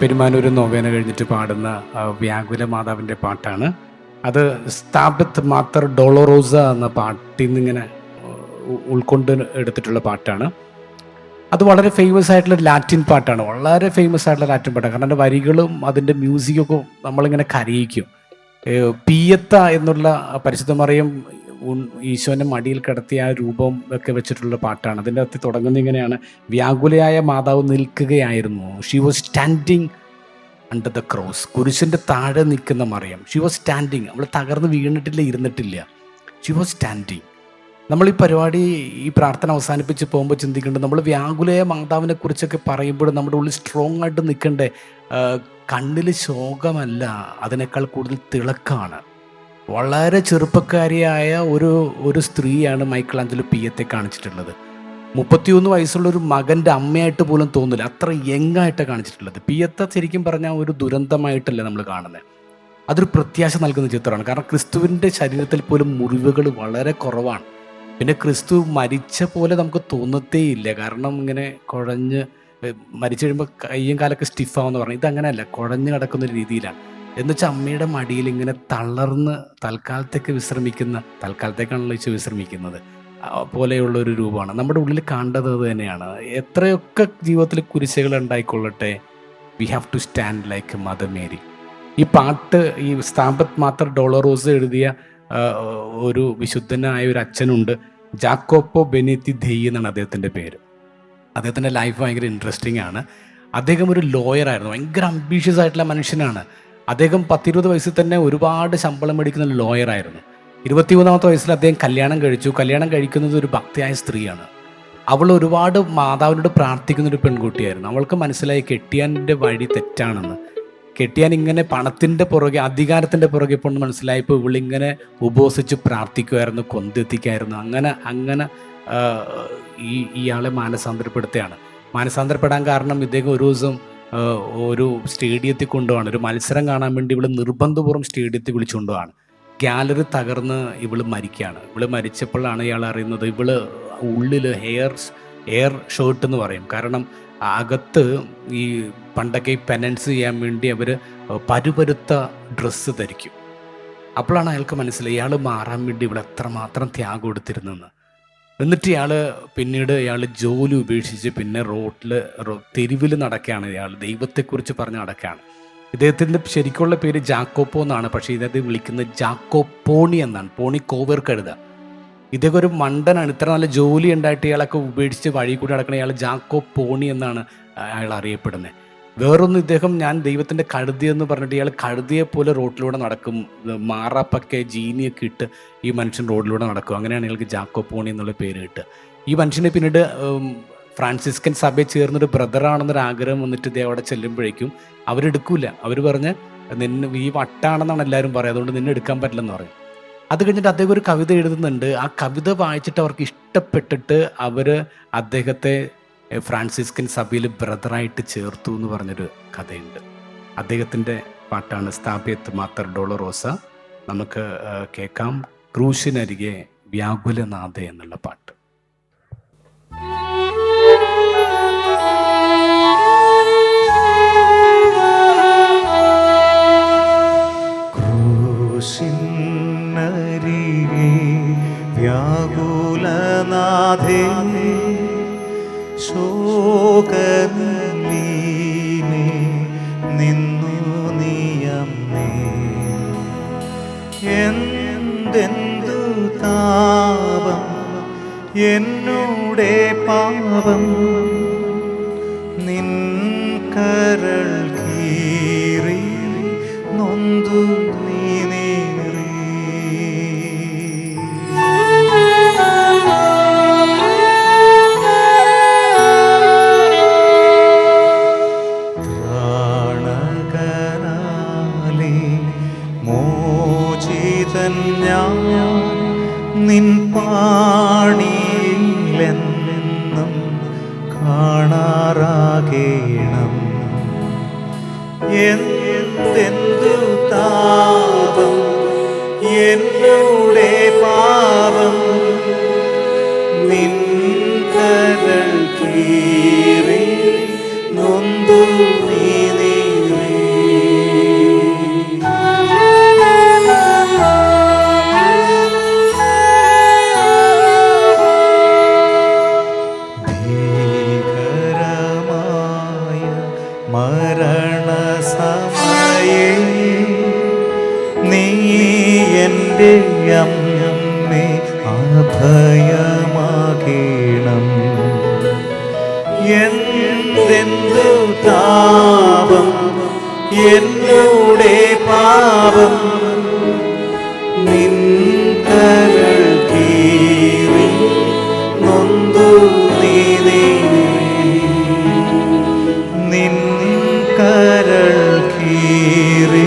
Perumanoor novena കഴിഞ്ഞിട്ട് പാടുന്ന വ്യാകുല മാതാവിന്റെ പാട്ടാണ്. അത് സ്ഥാപത്ത് മാത്തർ ഡോളോറോസ എന്ന പാട്ടിൽ നിന്നിങ്ങനെ ഉൾക്കൊണ്ട് എടുത്തിട്ടുള്ള പാട്ടാണ്. അത് വളരെ ഫേമസ് ആയിട്ടുള്ള ലാറ്റിൻ പാട്ടാണ്. വളരെ ഫേമസ് ആയിട്ടുള്ള ലാറ്റിൻ പാട്ടാണ്. കാരണം അതിന്റെ വരികളും അതിന്റെ മ്യൂസിക്കൊക്കെ നമ്മളിങ്ങനെ കരയിക്കും. പിയത്ത എന്നുള്ള പരിശുദ്ധ ഈശോന്റെ മടിയിൽ കിടത്തിയ ആ രൂപം ഒക്കെ വെച്ചിട്ടുള്ള പാട്ടാണ്. അതിന്റെ അകത്ത് തുടങ്ങുന്നത് ഇങ്ങനെയാണ്. വ്യാകുലയായ മാതാവ് നിൽക്കുകയായിരുന്നു. She was standing under the cross കുരിശിന്റെ താഴെ നിൽക്കുന്ന മറിയം. ഷി വാസ് സ്റ്റാൻഡിങ് അവൾ തകർന്ന് വീണിട്ടില്ല ഇരുന്നിട്ടില്ല. ഷി വാസ് സ്റ്റാൻഡിങ് നമ്മൾ ഈ പരിപാടി ഈ പ്രാർത്ഥന അവസാനിപ്പിച്ച് പോകുമ്പോൾ ചിന്തിക്കേണ്ടത് നമ്മൾ വ്യാകുലയ മാതാവിനെ കുറിച്ചൊക്കെ പറയുമ്പോൾ നമ്മുടെ ഉള്ളിൽ സ്ട്രോങ് ആയിട്ട് നിൽക്കേണ്ടേ കണ്ണിൽ ശോകമല്ല അതിനേക്കാൾ കൂടുതൽ തിളക്കാണ് വളരെ ചെറുപ്പക്കാരിയായ ഒരു ഒരു സ്ത്രീയാണ് മൈക്കിൾ ആഞ്ചലോ പിയത്തെ കാണിച്ചിട്ടുള്ളത്. മുപ്പത്തിയൊന്ന് വയസ്സുള്ള ഒരു മകന്റെ അമ്മയായിട്ട് പോലും തോന്നില്ല. അത്ര യങ്ങായിട്ടാണ് കാണിച്ചിട്ടുള്ളത്. പിയത്തെ ശരിക്കും പറഞ്ഞാൽ ഒരു ദുരന്തമായിട്ടല്ല നമ്മൾ കാണുന്നത് അതൊരു പ്രത്യാശ നൽകുന്ന ചിത്രമാണ്. കാരണം ക്രിസ്തുവിന്റെ ശരീരത്തിൽ പോലും മുറിവുകൾ വളരെ കുറവാണ്. പിന്നെ ക്രിസ്തു മരിച്ച പോലെ നമുക്ക് തോന്നത്തേയില്ല കാരണം ഇങ്ങനെ കുഴഞ്ഞ് മരിച്ചു കഴിയുമ്പോൾ കയ്യും കാലൊക്കെ സ്റ്റിഫാവെന്ന് പറഞ്ഞു. ഇതങ്ങനെയല്ല. കുഴഞ്ഞ് കിടക്കുന്ന രീതിയിലാണ്. എന്നുവെച്ചാൽ അമ്മയുടെ മടിയിൽ ഇങ്ങനെ തളർന്ന് തൽക്കാലത്തേക്ക് വിശ്രമിക്കുന്ന തൽക്കാലത്തേക്കാണല്ലോ ഈശോ വിശ്രമിക്കുന്നത് പോലെയുള്ള ഒരു രൂപമാണ്. നമ്മുടെ ഉള്ളിൽ കണ്ടത് തന്നെയാണ്. എത്രയൊക്കെ ജീവിതത്തിൽ കുരിശകൾ ഉണ്ടായിക്കൊള്ളട്ടെ we have to stand like mother Mary ഈ പാട്ട് ഈ സ്ഥാപത് മാത്തർ ഡോളറോസ് എഴുതിയ ഒരു വിശുദ്ധനായ ഒരു അച്ഛനുണ്ട് ജാക്കോപ്പോ ബെനിത്തി ധെയ് എന്നാണ് അദ്ദേഹത്തിന്റെ പേര്. അദ്ദേഹത്തിന്റെ ലൈഫ് ഭയങ്കര ഇൻട്രസ്റ്റിംഗ് ആണ്. അദ്ദേഹം ഒരു ലോയറായിരുന്നു ഭയങ്കര അംബീഷ്യസ് ആയിട്ടുള്ള മനുഷ്യനാണ്. അദ്ദേഹം പത്തിരുപത് വയസ്സിൽ തന്നെ ഒരുപാട് ശമ്പളം മേടിക്കുന്ന ലോയർ ആയിരുന്നു. ഇരുപത്തിമൂന്നാമത്തെ വയസ്സിൽ അദ്ദേഹം കല്യാണം കഴിച്ചു. കല്യാണം കഴിക്കുന്നത് ഒരു ഭക്തിയായ സ്ത്രീയാണ്. അവൾ ഒരുപാട് മാതാവിനോട് പ്രാർത്ഥിക്കുന്ന ഒരു പെൺകുട്ടിയായിരുന്നു. അവൾക്ക് മനസ്സിലായി കെട്ടിയാന്റെ വഴി തെറ്റാണെന്ന്. കെട്ടിയാൻ ഇങ്ങനെ പണത്തിന്റെ പുറകെ അധികാരത്തിന്റെ പുറകെ പോണെന്ന് മനസ്സിലായപ്പോൾ ഇവളിങ്ങനെ ഉപവസിച്ച് പ്രാർത്ഥിക്കുമായിരുന്നു കൊന്തെത്തിക്കായിരുന്നു അങ്ങനെ അങ്ങനെ ഈ ഇയാളെ മാനസാന്തരപ്പെടുത്തുകയാണ്. മാനസാന്തരപ്പെടാൻ കാരണം ഇദ്ദേഹം ഒരു ദിവസം ഒരു സ്റ്റേഡിയത്തിൽ കൊണ്ടുപോകാണ് ഒരു മത്സരം കാണാൻ വേണ്ടി ഇവൾ നിർബന്ധപൂർവം സ്റ്റേഡിയത്തിൽ വിളിച്ചുകൊണ്ടുപോകാണ് ഗാലറി തകർന്ന് ഇവൾ മരിക്കുകയാണ്. ഇവൾ മരിച്ചപ്പോഴാണ് ഇയാൾ അറിയുന്നത് ഇവൾ ഉള്ളിൽ ഹെയർ എയർ ഷർട്ട് എന്ന് പറയും. കാരണം അകത്ത് ഈ പണ്ടൊക്കെ പെനൻസ് ചെയ്യാൻ വേണ്ടി അവർ പരുപരുത്ത ഡ്രസ്സ് ധരിക്കും. അപ്പോഴാണ് അയാൾക്ക് മനസ്സിലായി ഇയാൾ മാറാൻ വേണ്ടി ഇവിടെ എത്രമാത്രം ത്യാഗം എടുത്തിരുന്നെന്ന്. എന്നിട്ട് ഇയാൾ പിന്നീട് ഇയാൾ ജോലി ഉപേക്ഷിച്ച് പിന്നെ റോട്ടിൽ തെരുവിൽ നടക്കുകയാണ് ഇയാൾ ദൈവത്തെക്കുറിച്ച് പറഞ്ഞ് നടക്കുകയാണ്. ഇദ്ദേഹത്തിന്റെ ശരിക്കുള്ള പേര് ജാക്കോപ്പോ എന്നാണ്. പക്ഷേ ഇദ്ദേഹത്തെ വിളിക്കുന്നത് ജാക്കോ പോണി എന്നാണ്. പോണി കോവർ കഴുത ഇദ്ദേഹം ഒരു മണ്ടനാണ്. ഇത്ര നല്ല ജോലി ഉണ്ടായിട്ട് ഇയാളൊക്കെ ഉപേക്ഷിച്ച് വഴി കൂടി നടക്കണ ഇയാൾ ജാക്കോ പോണി എന്നാണ് അയാൾ അറിയപ്പെടുന്നത്. വേറൊന്ന് ഇദ്ദേഹം ഞാൻ ദൈവത്തിന്റെ കഴുതി എന്ന് പറഞ്ഞിട്ട് ഇയാൾ കഴുതിയെ പോലെ റോഡിലൂടെ നടക്കും. മാറാപ്പൊക്കെ ജീനിയൊക്കെ ഇട്ട് ഈ മനുഷ്യൻ റോഡിലൂടെ നടക്കും. അങ്ങനെയാണ് ഇയാൾക്ക് ജാക്കോ പോണി എന്നുള്ള പേര് കിട്ടുക. ഈ മനുഷ്യനെ പിന്നീട് ഫ്രാൻസിസ്കൻ സഭയിൽ ചേർന്നൊരു ബ്രദറാണെന്നൊരു ആഗ്രഹം വന്നിട്ട് ഇദ്ദേഹം അവിടെ ചെല്ലുമ്പോഴേക്കും അവരെടുക്കൂല അവർ പറഞ്ഞ് നിന്നെ ഈ വട്ടാണെന്നാണ് എല്ലാവരും പറയുക. അതുകൊണ്ട് നിന്നെ എടുക്കാൻ പറ്റില്ലെന്ന് പറയും. അത് കഴിഞ്ഞിട്ട് അദ്ദേഹം ഒരു കവിത എഴുതുന്നുണ്ട്. ആ കവിത വായിച്ചിട്ട് അവർക്ക് ഇഷ്ടപ്പെട്ടിട്ട് അവർ അദ്ദേഹത്തെ ഫ്രാൻസിസ്കൻ സഭയിൽ ബ്രദറായിട്ട് ചേർത്തു എന്ന് പറഞ്ഞൊരു കഥയുണ്ട്. അദ്ദേഹത്തിന്റെ പാട്ടാണ് സ്ഥാപ്യത്ത് മാത്തർ ഡോളറോസ. നമുക്ക് കേൾക്കാം. ക്രൂശിനരികെ വ്യാകുലനാഥ എന്നുള്ള പാട്ട്. എന്നോടെ പാപം നിൻ കരൾ കീറി നൊന്തു ഞാൻ നിൻ പാണിയിലെന്നും കാണാറാകേണം. എന്തെന്തു താപം എന്നോടെ പാപം നിൻ കരൾ കീറി. എന്നേ അഭയമാകേണം. എന്തെന്തു താപം എന്നോടെ പാപം നിൻ കരൾ കീറി